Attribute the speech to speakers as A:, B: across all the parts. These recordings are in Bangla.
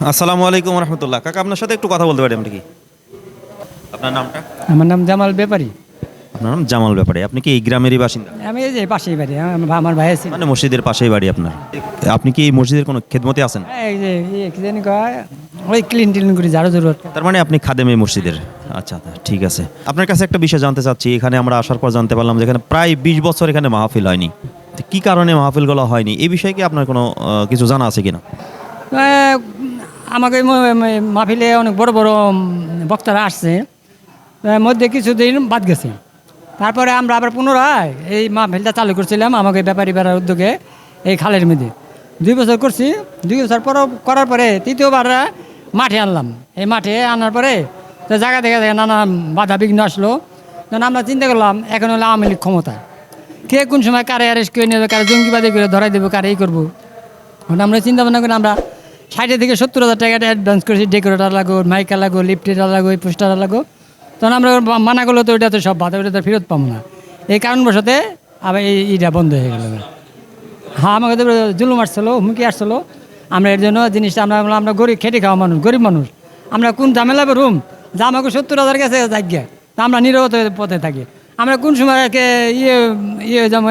A: আসসালামু আলাইকুম রহমতুল্লাহ। কাকা আপনার সাথে একটু কথা বলতে পারি আমরা কি? আপনার নামটা?
B: আমার নাম জামাল ব্যাপারী।
A: আপনার নাম জামাল ব্যাপারী। আপনি কি এই গ্রামেরই বাসিন্দা?
B: আমি এই যে পাশেই বাড়ি আমার- আমার ভাই আছে।
A: মানে মসজিদের পাশেই বাড়ি আপনার। আপনি কি এই মসজিদের কোনো খেদমতে আছেন?
B: এই যে এই কি জানি কয় ওই ক্লিন টিন করি ঝাড়ু জরুরত
A: তার মানে আপনি খাদেম এই মসজিদের। আচ্ছা আচ্ছা, ঠিক আছে। আপনার কাছে একটা বিষয় জানতে চাচ্ছি এখানে আমরা আসার পর জানতে পারলাম যে এখানে প্রায় বিশ বছর এখানে মাহফিল হয়নি। তো কি কারণে মাহফিলগুলো হয়নি? এই বিষয়ে কি আপনার কোনো আহ, কিছু জানা আছে কিনা?
B: আহ, আমাকে মাহফিলে অনেক বড় বড় বক্তারা আসছে। মধ্যে কিছুদিন বাদ গেছে। তারপরে আমরা আবার পুনরায় এই মাহফিলটা চালু করছিলাম আমাকে ব্যাপারী বেড়ার উদ্যোগে এই খালের মধ্যে। দুই বছর করছি। দুই বছর পর, করার পরে তৃতীয়বার মাঠে আনলাম। এই মাঠে আনার পরে তো জায়গা দেখা থেকে নানা বাধা বিঘ্ন আসলো। তখন আমরা চিন্তা করলাম, এখন হলো আওয়ামী লীগ ক্ষমতা। কে কোন সময় কারে অ্যারেস্ট করে নেবে, কারে জঙ্গিবাদী করে ধরাই দেবো, কারে এই করব? আমরা চিন্তা ভাবনা করে আমরা ষাটে থেকে সত্তর হাজার টাকাটা অ্যাডভান্স করেছি ডেকোরেটার লাগো, মাইকা লাগো লিফটেটার লাগো পোস্টার লাগো। তখন আমরা মানা করল তো ওইটা তো সব বাধা ওইটা তো ফেরত পাবো না। এই কারণবশতে আবার এই ইটা বন্ধ হয়ে গেল হ্যাঁ আমাকে তো জুলুম আসছিল, হুমকি আসছিল। আমরা এর জন্য জিনিসটা, আমরা আমরা গরিব, খেটে খাওয়া মানুষ, গরিব মানুষ। আমরা কোন ঝামেলা রুম? যা আমাকে সত্তর হাজার কাছে জায়গা তা আমরা নিরবত পথে থাকি। আমরা কোন সময় ইয়ে ইয়ে যেমন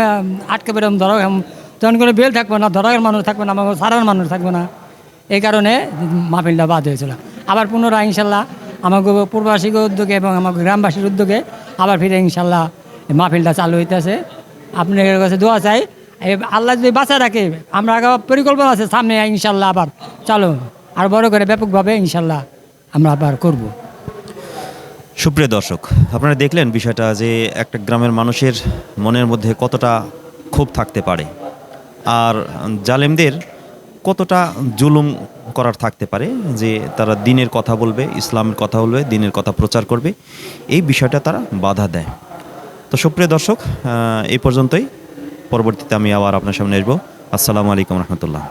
B: আটকে বেরোম ধরো তখন করে বেল থাকব না ধরার মানুষ থাকবে না আমাকে সারার মানুষ থাকবে না। এই কারণে মাহফিলটা বাদ হয়েছিল। আবার পুনরায় ইনশাল্লাহ আমাকে পূর্ববাসীর উদ্যোগে এবং আমাকে গ্রামবাসীর উদ্যোগে আবার ফিরে ইনশাল্লাহ মাহফিলটা চালু হইতেছে। আপনাদের কাছে দোয়া চাই আল্লাহ যদি বাঁচা রাখে, আমরা আগে পরিকল্পনা আছে, সামনে ইনশাল্লাহ আবার চালু আর বড় করে ব্যাপকভাবে ইনশাল্লাহ আমরা আবার করব।
A: সুপ্রিয় দর্শক, আপনারা দেখলেন বিষয়টা যে একটা গ্রামের মানুষের মনের মধ্যে কতটা ক্ষোভ থাকতে পারে। আর জালেমদের কতটা জুলুম করার থাকতে পারে যে তারা দিনের কথা বলবে, ইসলামের কথা বলবে, দিনের কথা প্রচার করবে, এই বিষয়টা তারা বাধা দেয়। তো সুপ্রিয় দর্শক এই পর্যন্তই। পরবর্তীতে আমি আবার আপনার সামনে আসব। আসসালামু আলাইকুম রহমতুল্লাহ।